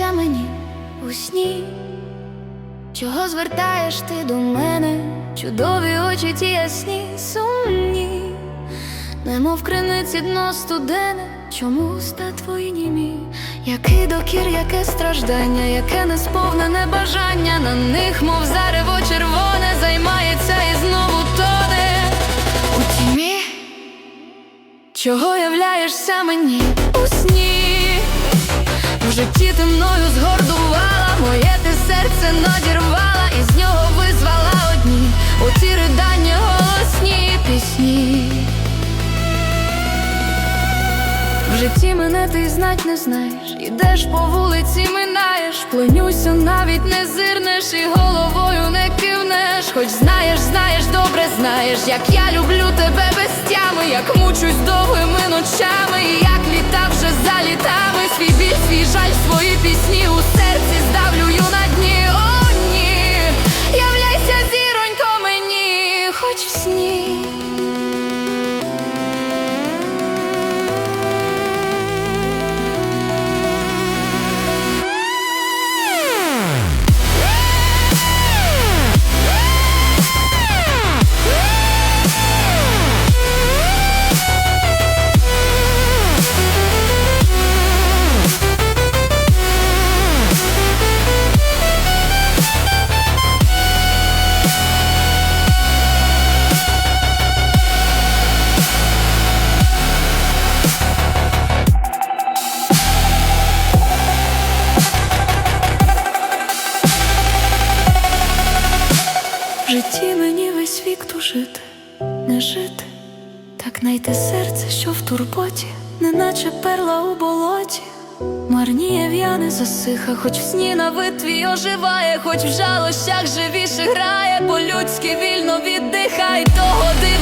чого мені у сні? Чого звертаєш ти до мене? Чудові очі ті ясні, сумні, немов криниці дно студене, чому уста твої німі? Який докір, яке страждання, яке несповнене бажання, на них, мов зарево червоне, займається і знову тоне у тімі. Чого являєшся мені у сні? Надірвала, і з нього визвала одні. У ці ридання голосні пісні. В житті мене ти знать не знаєш, ідеш по вулиці, минаєш, пленюся, навіть не зирнеш і головою не кивнеш. Хоч знаєш, знаєш, добре знаєш, як я люблю тебе без тями, як мучусь довгими ночами, як літа вже за житті мені весь вік тужити, не жити, так найти серце, що в турботі, неначе перла у болоті. Марніє в'яне засиха, хоч в сні на витві оживає, хоч в жалощах живіше грає, по-людськи вільно віддихай того дива